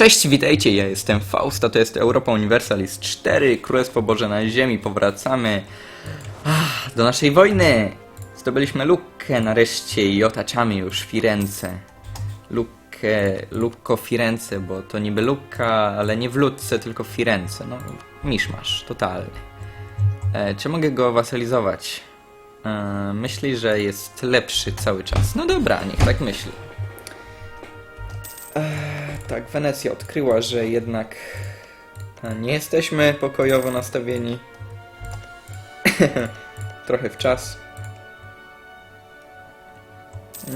Cześć, witajcie, ja jestem Fausta, to jest Europa Universalis 4, Królestwo Boże na Ziemi, powracamy ah, do naszej wojny. Zdobyliśmy Luckę nareszcie i otaczamy już Firenze. Luckę, Lucco Firenze, bo to niby Lucca, ale nie w Lucce, tylko w Firenze. No, miszmasz, totalny. E, czy mogę go wasalizować? E, myśli, że jest lepszy cały czas. No dobra, niech tak myśli. Tak, Wenecja odkryła, że jednak e, nie jesteśmy pokojowo nastawieni. Trochę w czas.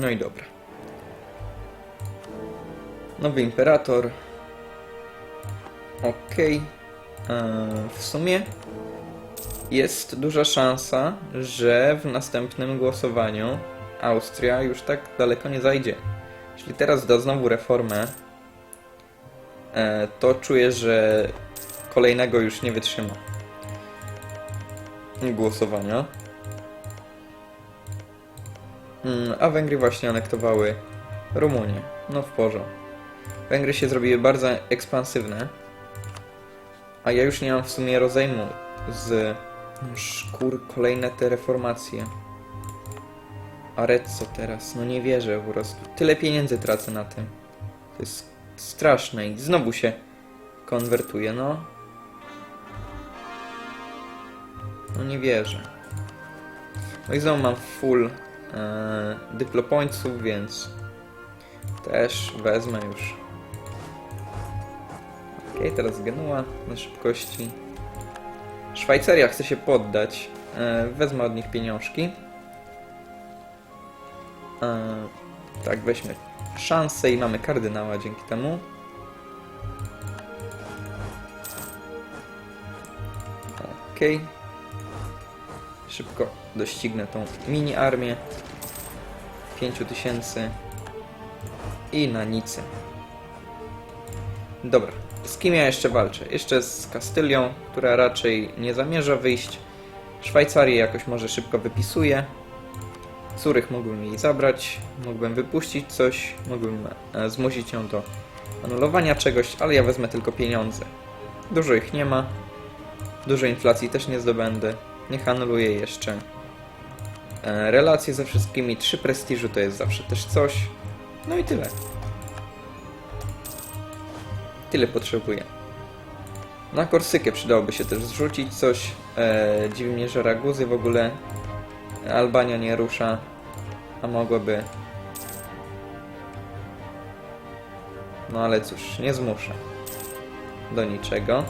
No i dobra. Nowy imperator. Okej. E, W sumie jest duża szansa, że w następnym głosowaniu Austria już tak daleko nie zajdzie. Jeśli teraz da znowu reformę, to czuję, że kolejnego już nie wytrzyma głosowania. Mm, A Węgry właśnie anektowały Rumunię. No w porządku. Węgry się zrobiły bardzo ekspansywne, a ja już nie mam w sumie rozejmu z szkór kolejne te reformacje. Arezzo teraz, no nie wierzę po prostu. Tyle pieniędzy tracę na tym. To jest straszne i znowu się konwertuje, no. No nie wierzę. No i znowu mam full dyplopońców, więc też wezmę już. Okej, teraz Genua na szybkości. Szwajcaria chce się poddać. E, wezmę od nich pieniążki. E, tak, weźmy szansę i mamy kardynała dzięki temu. Okej. Szybko doścignę tą mini armię. 5000 i na Nicy. Dobra, z kim ja jeszcze walczę? Jeszcze z Kastylią, która raczej nie zamierza wyjść. Szwajcarię jakoś może szybko wypisuje. Curych mógłbym jej zabrać, mógłbym wypuścić coś, mógłbym e, zmusić ją do anulowania czegoś, ale ja wezmę tylko pieniądze. Dużo ich nie ma, dużo inflacji też nie zdobędę, niech anuluję jeszcze. E, relacje ze wszystkimi, trzy prestiżu to jest zawsze też coś. No i tyle. Tyle potrzebuję. Na Korsykę przydałoby się też zrzucić coś. E, dziwi mnie, że Raguzy w ogóle Albania nie rusza, a mogłaby. No ale cóż, nie zmuszę. Do niczego.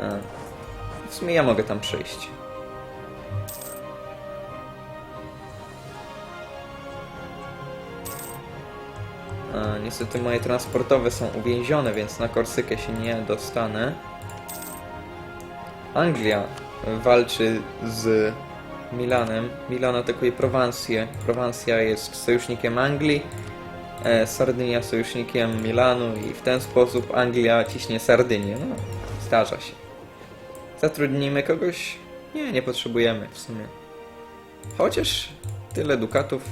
A. W sumie ja mogę tam przyjść. A, niestety moje transportowe są uwięzione, więc na Korsykę się nie dostanę. Anglia walczy z Milanem. Milan atakuje Prowansję. Prowansja jest sojusznikiem Anglii. E, Sardynia sojusznikiem Milanu i w ten sposób Anglia ciśnie Sardynię. No, zdarza się. Zatrudnimy kogoś? Nie, nie potrzebujemy w sumie. Chociaż tyle dukatów,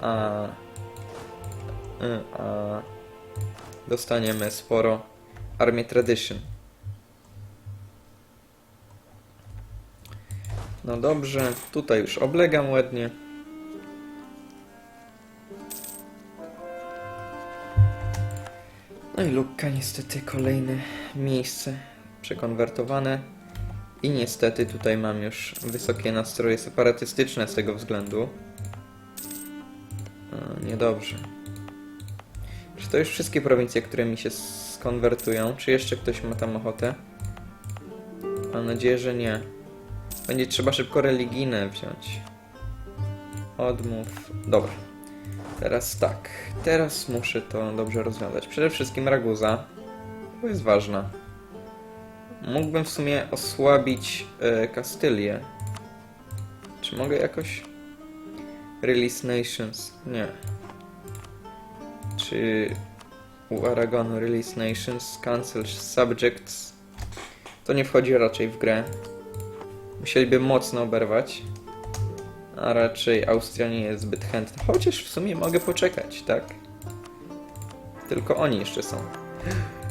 a, y, a dostaniemy sporo Armię Tradition. No dobrze, tutaj już oblegam ładnie. No i Lukka niestety kolejne miejsce przekonwertowane. I niestety tutaj mam już wysokie nastroje separatystyczne z tego względu. A, niedobrze. Czy to już wszystkie prowincje, które mi się skonwertują? Czy jeszcze ktoś ma tam ochotę? Mam nadzieję, że nie. Będzie trzeba szybko religijne wziąć. Odmów. Dobra. Teraz tak. Teraz muszę to dobrze rozwiązać. Przede wszystkim Raguza. To jest ważna. Mógłbym w sumie osłabić e, Kastylię. Czy mogę jakoś... Release Nations? Nie. Czy u Aragonu Release Nations Cancel Subjects? To nie wchodzi raczej w grę. Musieliby mocno oberwać. A raczej Austria nie jest zbyt chętna. Chociaż w sumie mogę poczekać, tak? Tylko oni jeszcze są.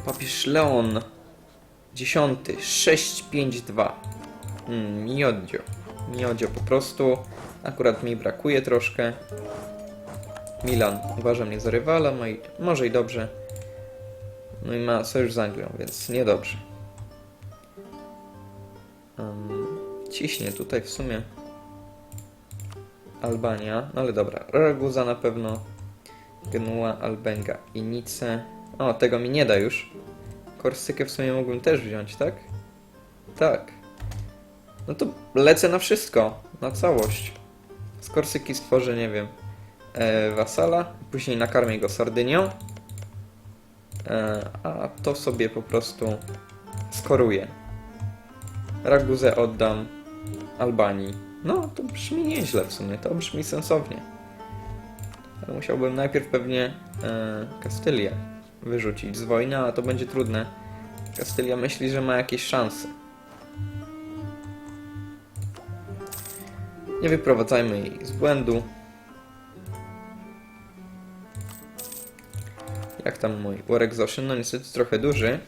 Papież Leon. Dziesiąty. 652. Mm, miodzio. Miodzio po prostu. Akurat mi brakuje troszkę. Milan uważa mnie za rywala, no może i dobrze. No i ma sojusz z Anglią, więc niedobrze. Ciśnie tutaj w sumie Albania, no ale dobra. Raguza na pewno. Genua, Albenga i Nice. O, tego mi nie da już. Korsykę w sumie mógłbym też wziąć, tak? Tak. No to lecę na wszystko, na całość. Z Korsyki stworzę, nie wiem, e, wasala, później nakarmię go Sardynią, e, a to sobie po prostu skoruję. Raguzę oddam Albanii. No, to brzmi nieźle w sumie, to brzmi sensownie. Ale musiałbym najpierw pewnie e, Kastylię wyrzucić z wojny, a to będzie trudne. Kastylia myśli, że ma jakieś szanse. Nie wyprowadzajmy jej z błędu. Jak tam mój War Exhaustion? No niestety trochę duży.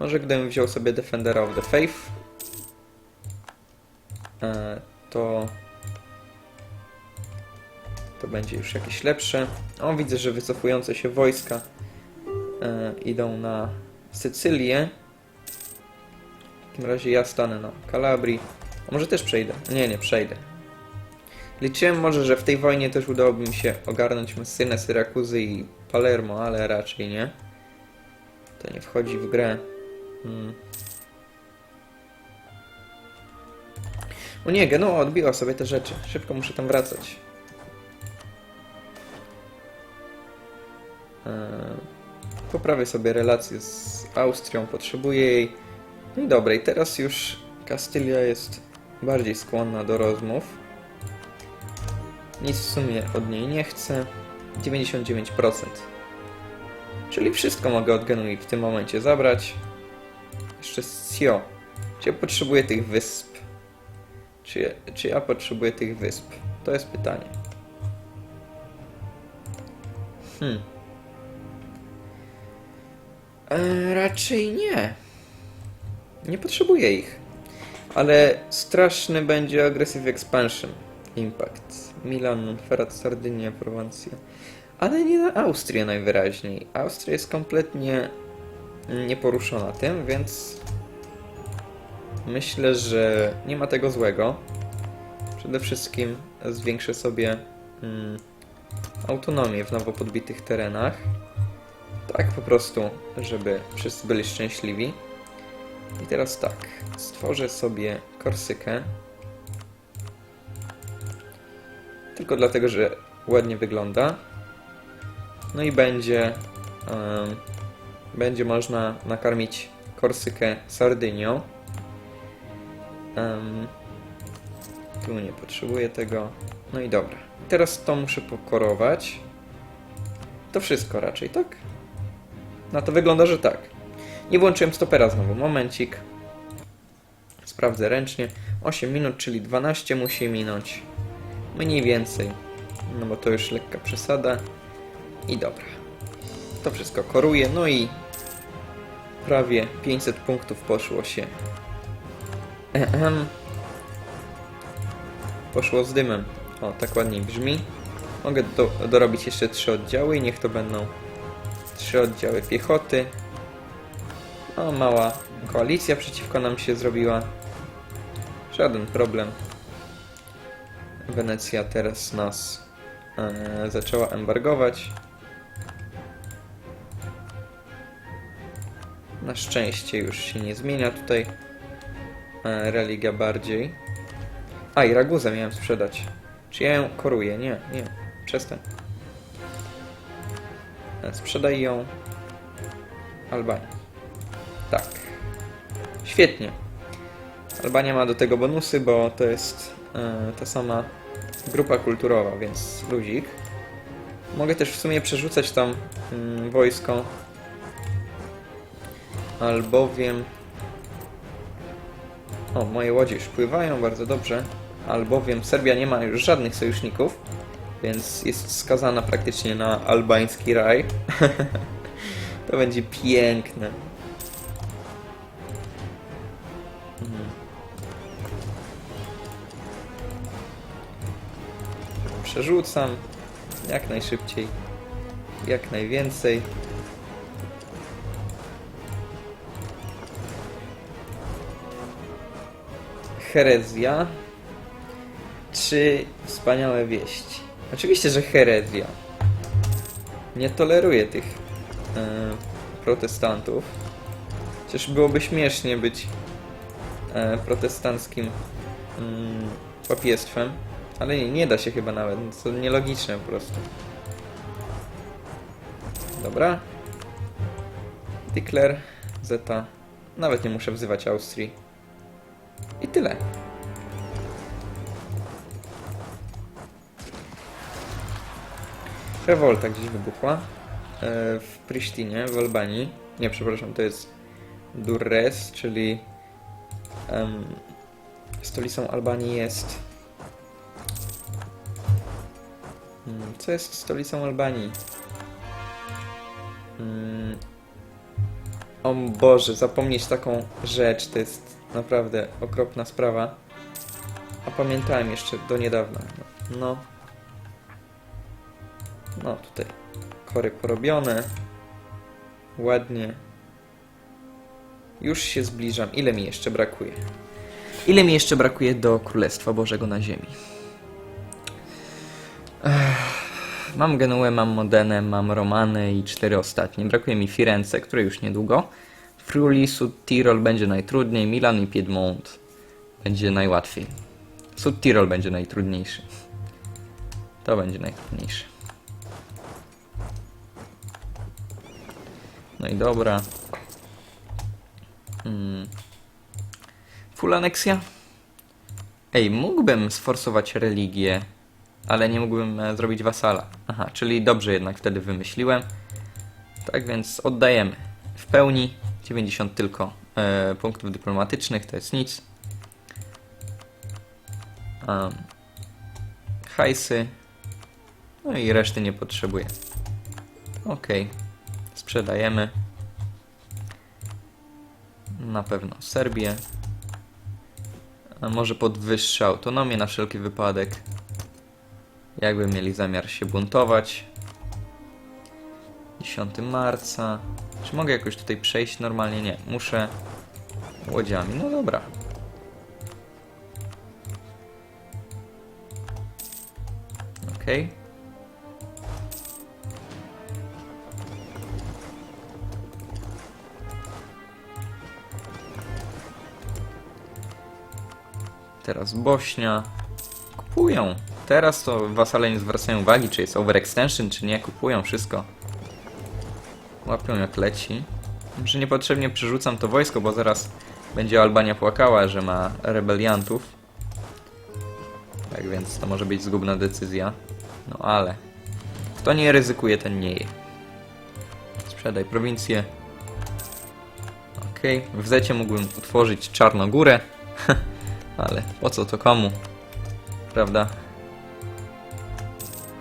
Może gdybym wziął sobie Defendera of the Faith, to to będzie już jakieś lepsze. O, widzę, że wycofujące się wojska e, idą na Sycylię. W takim razie ja stanę na Kalabrii. A może też przejdę? Nie, nie przejdę. Liczyłem może, że w tej wojnie też udałoby mi się ogarnąć Messynę, Syrakuzy i Palermo, ale raczej nie. To nie wchodzi w grę. Hmm. O nie, Genua odbiła sobie te rzeczy. Szybko muszę tam wracać. Eee, Poprawię sobie relacje z Austrią, potrzebuję jej. No i dobra, i teraz już Kastylia jest bardziej skłonna do rozmów. Nic w sumie od niej nie chcę. 99%. Czyli wszystko mogę od Genui w tym momencie zabrać. Jeszcze Sio. Ja potrzebuję tych wysp? Czy czy ja potrzebuję tych wysp? To jest pytanie. Hmm. E, raczej nie. Nie potrzebuję ich. Ale straszny będzie Aggressive Expansion. Impact. Milan, Montferrat, Sardynia, Prowansja. Ale nie na Austrię najwyraźniej. Austria jest kompletnie nieporuszona tym, więc myślę, że nie ma tego złego. Przede wszystkim zwiększę sobie mm, autonomię w nowo podbitych terenach. Tak po prostu, żeby wszyscy byli szczęśliwi. I teraz tak, stworzę sobie Korsykę. Tylko dlatego, że ładnie wygląda. No i będzie będzie można nakarmić Korsykę Sardynią. Em, tu nie potrzebuję tego. No i dobra. Teraz to muszę pokorować. To wszystko raczej, tak? No to wygląda, że tak. Nie włączyłem stopera znowu. Momencik. Sprawdzę ręcznie. 8 minut, czyli 12 musi minąć. Mniej więcej. No bo to już lekka przesada. I dobra. To wszystko koruje. No i prawie 500 punktów poszło się. Ehem. Poszło z dymem. O, tak ładniej brzmi. Mogę do, dorobić jeszcze trzy oddziały i niech to będą trzy oddziały piechoty. No, mała koalicja przeciwko nam się zrobiła. Żaden problem. Wenecja teraz nas e, zaczęła embargować. Na szczęście już się nie zmienia tutaj religia bardziej. A i Raguzę miałem sprzedać. Czy ja ją koruję? Nie, nie. Przestań. E, Sprzedaj ją Albanii. Tak. Świetnie. Albania ma do tego bonusy, bo to jest e, ta sama grupa kulturowa, więc luzik. Mogę też w sumie przerzucać tam mm, wojsko, albowiem... O, moje łodzie już pływają, bardzo dobrze. Albowiem Serbia nie ma już żadnych sojuszników. więc jest skazana praktycznie na albański raj. to będzie piękne. Mhm. Przerzucam jak najszybciej, jak najwięcej. Herezja. Trzy wspaniałe wieści. Oczywiście, że herezja. Nie toleruję tych e, protestantów. Chociaż byłoby śmiesznie być e, protestanckim mm, papiestwem. Ale nie, nie da się chyba nawet. To nielogiczne po prostu. Dobra. Declare, Zeta. Nawet nie muszę wzywać Austrii. I tyle. Rewolta gdzieś wybuchła. E, W Prisztinie, w Albanii. Nie, przepraszam, to jest Durres, czyli em, stolicą Albanii jest. Hmm, Co jest stolicą Albanii? Mm. O Boże, zapomnieć taką rzecz to jest naprawdę okropna sprawa. A pamiętałem jeszcze do niedawna. No. No tutaj. Kory porobione. Ładnie. Już się zbliżam. Ile mi jeszcze brakuje? Ile mi jeszcze brakuje do Królestwa Bożego na ziemi? Ech, Mam Genuę, mam Modenę, mam Romany i cztery ostatnie. Brakuje mi Firenze, które już niedługo. Friuli, Sud Tirol będzie najtrudniej, Milan i Piedmont będzie najłatwiej. Sud Tirol będzie najtrudniejszy. To będzie najtrudniejsze. No i dobra. Hmm. Full aneksja? Ej, mógłbym sforsować religię, ale nie mógłbym e, zrobić wasala. Aha, czyli dobrze jednak wtedy wymyśliłem. Tak więc oddajemy. W pełni 90 tylko e, punktów dyplomatycznych, to jest nic. Um, hajsy. No i reszty nie potrzebuję. Okej. Sprzedajemy. Na pewno Serbię. A może podwyższa autonomię na wszelki wypadek. Jakby mieli zamiar się buntować. 10 marca. Czy mogę jakoś tutaj przejść normalnie? Nie, muszę łodziami. No dobra. Okej. Teraz Bośnia. Kupują. Teraz to wasale nie zwracają uwagi, czy jest overextension, czy nie. Kupują wszystko. Łapią jak leci. Że niepotrzebnie przerzucam to wojsko, bo zaraz będzie Albania płakała, że ma rebeliantów. Tak więc to może być zgubna decyzja. No ale... Kto nie ryzykuje, ten nie je. Sprzedaj prowincję. Okej, w Zecie mógłbym utworzyć Czarnogórę. ale po co to komu? Prawda?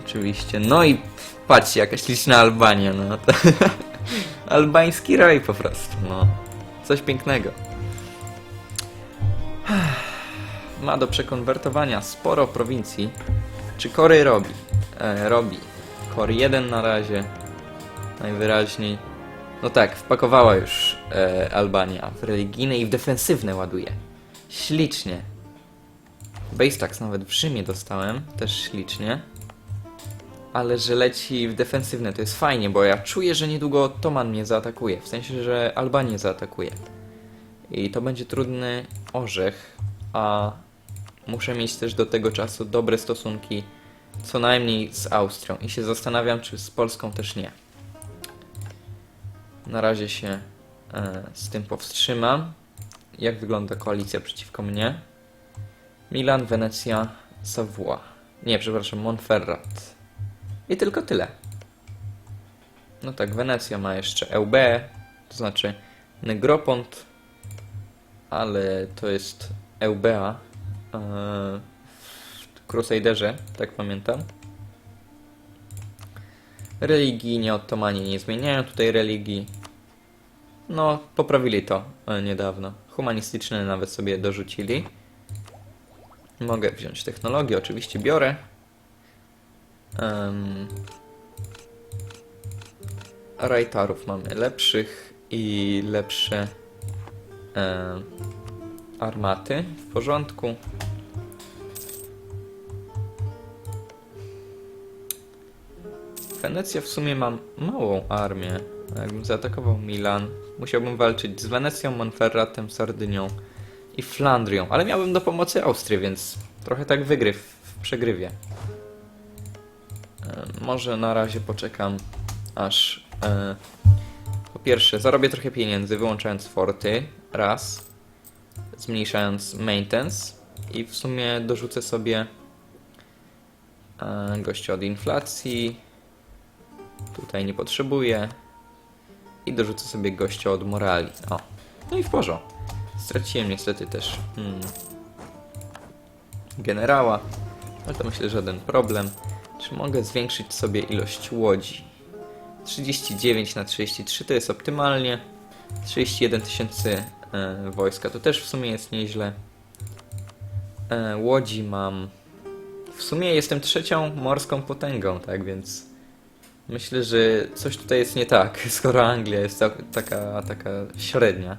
Oczywiście. No i patrzcie, jakaś liczna Albania, no to... Albański raj po prostu, no. Coś pięknego. Ma do przekonwertowania sporo prowincji. Czy Kory robi? E, robi. Kory 1 na razie. Najwyraźniej. No tak, wpakowała już e, Albania w religijne i w defensywne ładuje. Ślicznie. Base tax nawet w Rzymie dostałem, też ślicznie. Ale że leci w defensywne to jest fajnie, bo ja czuję, że niedługo Otoman mnie zaatakuje. W sensie, że Albanię zaatakuje. I to będzie trudny orzech, a muszę mieć też do tego czasu dobre stosunki co najmniej z Austrią. I się zastanawiam, czy z Polską też nie. Na razie się e, z tym powstrzymam. Jak wygląda koalicja przeciwko mnie? Milan, Wenecja, Savoie. Nie, przepraszam, Montferrat. I tylko tyle. No tak, Wenecja ma jeszcze EUB, to znaczy Negropont, ale to jest EUBA e, w Crusaderze, tak pamiętam. Religijnie Ottomanie nie zmieniają tutaj religii. No, poprawili to e, niedawno. Humanistyczne nawet sobie dorzucili. Mogę wziąć technologię, oczywiście biorę. Um, Rajtarów mamy lepszych i lepsze armaty. W porządku. Wenecja w sumie mam małą armię. Jakbym zaatakował Milan, musiałbym walczyć z Wenecją, Monferratem, Sardynią i Flandrią, ale miałbym do pomocy Austrię, więc trochę tak wygryw w przegrywie. E, może na razie poczekam, aż e, po pierwsze zarobię trochę pieniędzy, wyłączając forty, raz, zmniejszając maintenance i w sumie dorzucę sobie e, gościa od inflacji, Tutaj nie potrzebuję. I dorzucę sobie gościa od morali. O. No i w porządku. Straciłem niestety też hmm, generała, ale to myślę żaden problem. Czy mogę zwiększyć sobie ilość łodzi? 39 na 33 to jest optymalnie. 31 tysięcy e, wojska to też w sumie jest nieźle. E, łodzi mam. W sumie jestem trzecią morską potęgą, tak więc Myślę, że coś tutaj jest nie tak, skoro Anglia jest tak- taka, taka średnia.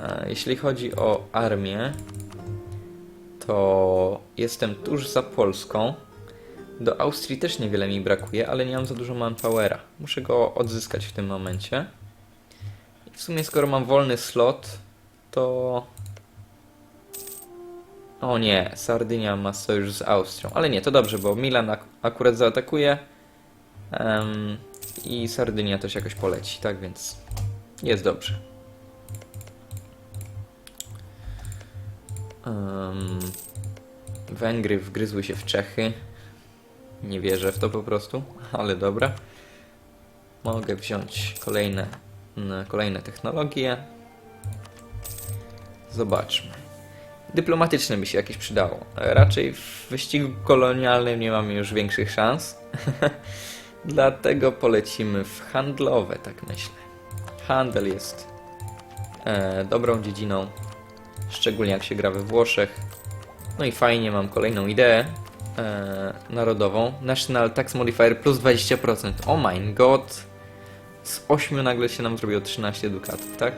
A Jeśli chodzi o armię, to jestem tuż za Polską. Do Austrii też niewiele mi brakuje, ale nie mam za dużo manpowera. Muszę go odzyskać w tym momencie. I w sumie skoro mam wolny slot, to... O nie, Sardynia ma sojusz z Austrią. Ale nie, to dobrze, bo Milan ak akurat zaatakuje. Em, I Sardynia też jakoś poleci, tak więc jest dobrze. Em, Węgry wgryzły się w Czechy. Nie wierzę w to po prostu, ale dobra. Mogę wziąć kolejne, n- kolejne technologie. Zobaczmy. Dyplomatyczne by się jakieś przydało. Raczej w wyścigu kolonialnym nie mamy już większych szans. Dlatego polecimy w handlowe, tak myślę. Handel jest e, dobrą dziedziną, szczególnie jak się gra we Włoszech. No i fajnie, mam kolejną ideę e, narodową. National Tax Modifier plus 20%. Oh my god! Z 8 nagle się nam zrobiło 13 dukatów, tak?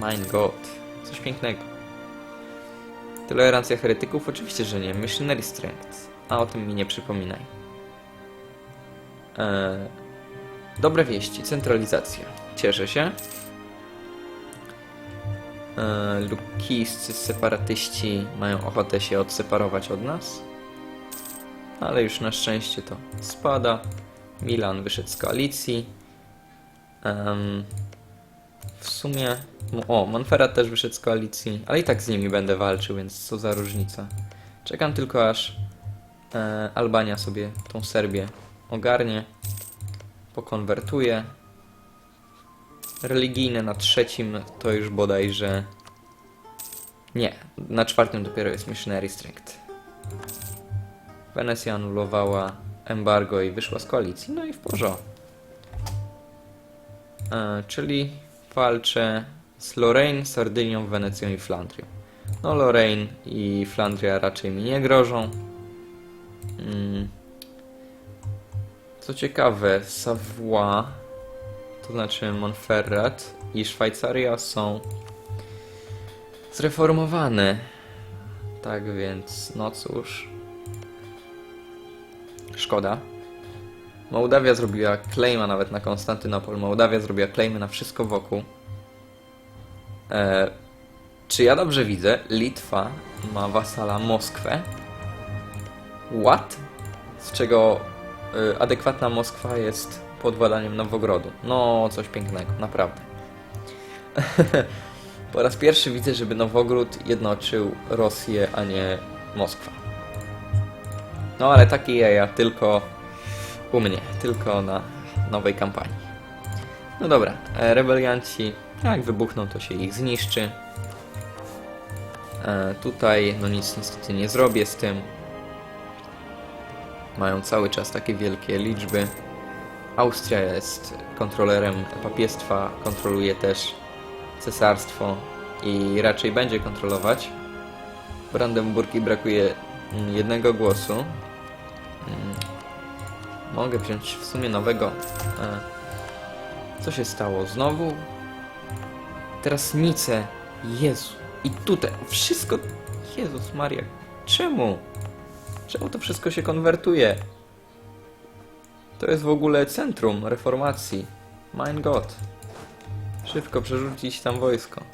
My god. Coś pięknego. Tolerancja heretyków? Oczywiście, że nie. Missionary Strength. A o tym mi nie przypominaj. Eee, dobre wieści. Centralizacja. Cieszę się. Eee, lukiscy separatyści mają ochotę się odseparować od nas. Ale już na szczęście to spada. Milan wyszedł z koalicji. Em, w sumie. O, Monferrat też wyszedł z koalicji, ale i tak z nimi będę walczył, więc co za różnica. Czekam tylko aż e, Albania sobie tą Serbię ogarnie, pokonwertuje. Religijne na trzecim to już bodajże. Nie, na czwartym dopiero jest Missionary Strength. Wenecja anulowała embargo i wyszła z koalicji, no i w porządku. E, czyli walczę z Lorraine, Sardynią, Wenecją i Flandrią. No Lorraine i Flandria raczej mi nie grożą. Mm. Co ciekawe, Savoie, to znaczy Montferrat i Szwajcaria są zreformowane. Tak więc, no cóż. Szkoda. Mołdawia zrobiła claima nawet na Konstantynopol. Mołdawia zrobiła claimy na wszystko wokół. E, czy ja dobrze widzę? Litwa ma wasala Moskwę. What? Z czego y, adekwatna Moskwa jest pod władaniem Nowogrodu. No, coś pięknego, naprawdę. po raz pierwszy widzę, żeby Nowogród jednoczył Rosję, a nie Moskwa. No, ale takie jaja tylko u mnie, tylko na nowej kampanii. No dobra, e, rebelianci, jak wybuchną, to się ich zniszczy. E, tutaj, no nic niestety nie zrobię z tym. mają cały czas takie wielkie liczby. Austria jest kontrolerem papiestwa, kontroluje też cesarstwo i raczej będzie kontrolować. Brandenburgii brakuje mm, jednego głosu. Mm, Mogę wziąć w sumie nowego. E, Co się stało? Znowu? Teraz Nice. Jezu. I tutaj. Wszystko. Jezus Maria. Czemu? Czemu to wszystko się konwertuje? To jest w ogóle centrum reformacji. Mein Gott. Szybko przerzucić tam wojsko.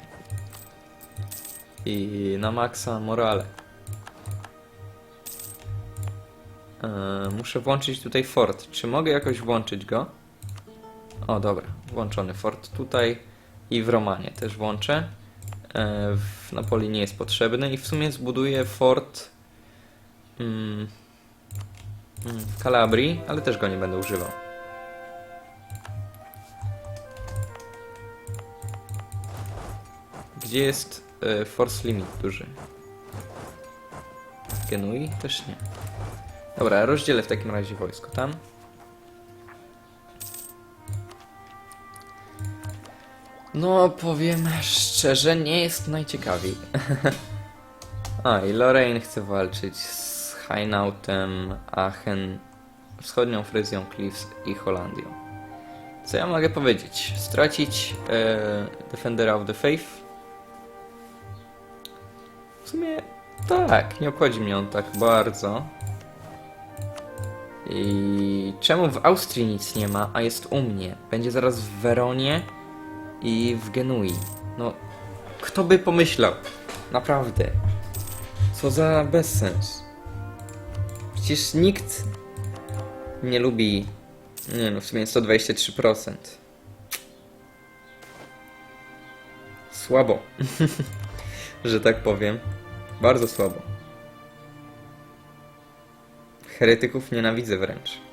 I na maksa morale. Eee, muszę włączyć tutaj fort. Czy mogę jakoś włączyć go? O, dobra. Włączony fort tutaj i w Romanie też włączę. Eee, w Napoli nie jest potrzebny i w sumie zbuduję fort mm, mm, w Kalabrii, ale też go nie będę używał. Gdzie jest e, force limit duży? Genui? Też nie. Dobra, rozdzielę w takim razie wojsko tam. No, powiem szczerze, nie jest najciekawiej. A, i Lorraine chce walczyć z Hainautem, Aachen, wschodnią Fryzją Cliffs i Holandią. Co ja mogę powiedzieć? Stracić e, Defendera of the Faith? W sumie tak, nie obchodzi mnie on tak bardzo. I czemu w Austrii nic nie ma, a jest u mnie? Będzie zaraz w Weronie i w Genui. No, kto by pomyślał? Naprawdę. Co za bezsens. Przecież nikt nie lubi. Nie no, w sumie 123%. Słabo. Że tak powiem. Bardzo słabo. Heretyków nienawidzę wręcz.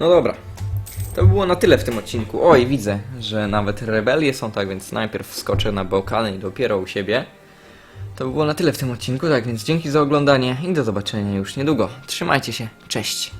No dobra. To by było na tyle w tym odcinku. Oj, widzę, że nawet rebelie są tak, więc najpierw wskoczę na Bałkany i dopiero u siebie. To by było na tyle w tym odcinku, tak więc dzięki za oglądanie i do zobaczenia już niedługo. Trzymajcie się, cześć!